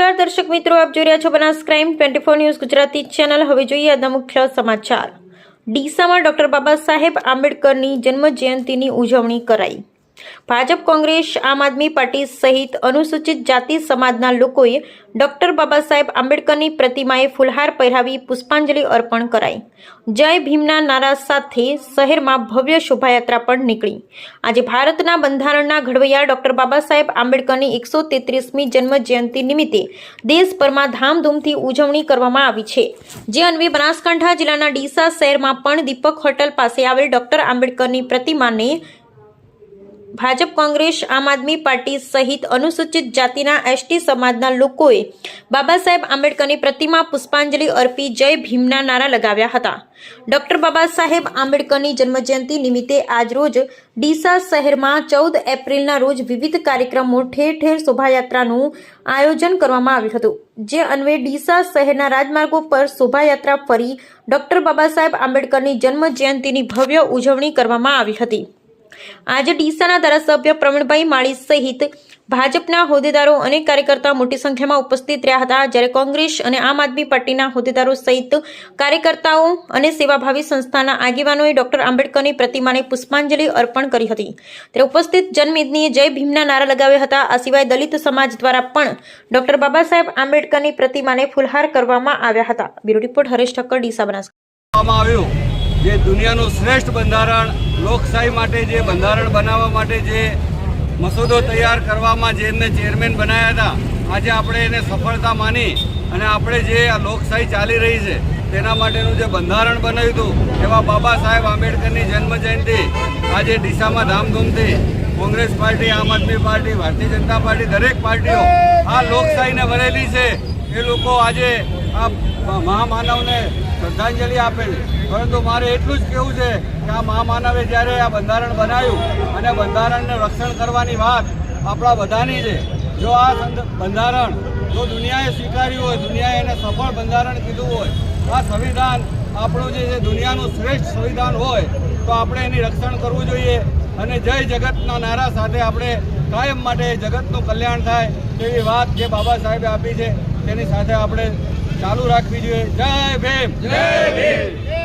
નમસ્કાર, દર્શક મિત્રો, આપ જોઈ રહ્યા છો Banas crime twenty four news Gujarati channel. હવે જોઈએ આજના મુખ્ય સમાચાર. ડીસામાં ડોક્ટર બાબા સાહેબ આંબેડકરની જન્મ જયંતિની ઉજવણી કરાઈ. ભાજપ કોંગ્રેસ, આમ આદમી પાર્ટી સહિત અનુસૂચિત જાતિ સમાજના લોકોએ ડોક્ટર બાબા સાહેબ આંબેડકરની પ્રતિમાએ ફુલહાર પહેરાવી પુષ્પાંજલિ અર્પણ કરાઈ. જય ભીમના નારા સાથે શહેરમાં ભવ્ય શોભાયાત્રા પણ નીકળી. આજે ભારતના બંધારણના ઘડવૈયા ડોક્ટર બાબા સાહેબ આંબેડકરની એકસો તેત્રીસમી જન્મ જયંતિ નિમિત્તે દેશભરમાં ધામધૂમથી ઉજવણી કરવામાં આવી છે. જે અન્વે બનાસકાંઠા જિલ્લાના ડીસા શહેરમાં પણ દીપક હોટલ પાસે આવેલ ડોક્ટર આંબેડકરની પ્રતિમાને ભાજપ કોંગ્રેસ, આમ આદમી પાર્ટી સહિત અનુસૂચિત જાતિના એસટી સમાજના લોકોએ બાબા સાહેબ આંબેડકરની પ્રતિમા પુષ્પાંજલિ અર્પી જય ભીમના નારા લગાવ્યા હતા. ડોક્ટર બાબા સાહેબ આંબેડકરની જન્મજયંતિ નિમિત્તે આજરોજ ડીસા શહેરમાં ચૌદ એપ્રિલના રોજ વિવિધ કાર્યક્રમો ઠેર ઠેર શોભાયાત્રાનું આયોજન કરવામાં આવ્યું હતું. જે અન્વયે ડીસા શહેરના રાજમાર્ગો પર શોભાયાત્રા ફરી ડોક્ટર બાબા સાહેબ આંબેડકરની જન્મજયંતિની ભવ્ય ઉજવણી કરવામાં આવી હતી. આજે ડીસાના ધારાસભ્ય પ્રવીણભાઈ માળી સહિત ભાજપના હોદ્દેદારો અને કાર્યકર્તા મોટી સંખ્યામાં ઉપસ્થિત રહ્યા હતા. જ્યારે કોંગ્રેસ અને આમ આદમી પાર્ટીના હોદ્દેદારો સહિત કાર્યકર્તાઓ અને સેવાભાવી સંસ્થાના આગેવાનોએ ડોક્ટર આંબેડકરની પ્રતિમાને પુષ્પાંજલિ અર્પણ કરી હતી. ત્યારે ઉપસ્થિત જનમેદનીએ જય ભીમના નારા લગાવ્યા હતા. આ સિવાય દલિત સમાજ દ્વારા પણ ડોક્ટર બાબા સાહેબ આંબેડકરની પ્રતિમાને ફુલહાર કરવામાં આવ્યા હતા. Bureau report Haresh Thakkar, Deesa Banas. આવ્યું. જે દુનિયાનું શ્રેષ્ઠ બંધારણ, લોકશાહી માટે જે બંધારણ બનાવવા માટે જે મસૂદો તૈયાર કરવામાં જે એમને ચેરમેન બનાવ્યા હતા, આજે આપણે એને સફળતા માની અને આપણે જે આ લોકશાહી ચાલી રહી છે, તેના માટેનું જે બંધારણ બનાવ્યું હતું, એવા બાબા સાહેબ આંબેડકરની જન્મ જયંતિ, આજે ડીસામાં ધામધૂમથી કોંગ્રેસ પાર્ટી, આમ આદમી પાર્ટી, ભારતીય જનતા પાર્ટી, દરેક પાર્ટીઓ આ લોકશાહીને વરેલી છે. એ લોકો આજે આ મહામાનવને શ્રદ્ધાંજલિ આપે છે પરંતુ મારે એટલું જ કહેવું છે કે આ મહામાનવે જ્યારે આ બંધારણ બનાવ્યું અને બંધારણને રક્ષણ કરવાની વાત આપણા બધાની છે, જો આ બંધારણ જો દુનિયાએ સ્વીકાર્યું હોય, દુનિયાએ એને સફળ બંધારણ કીધું હોય આ સંવિધાન આપણું જે દુનિયાનું શ્રેષ્ઠ સંવિધાન હોય, તો આપણે એની રક્ષણ કરવું જોઈએ. અને જય જગતના નારા સાથે આપણે કાયમ માટે જગતનું કલ્યાણ થાય તેવી વાત જે બાબા સાહેબે આપી છે, તેની સાથે આપણે ચાલુ રાખવી જોઈએ. જય ભીમ. જય ભીમ.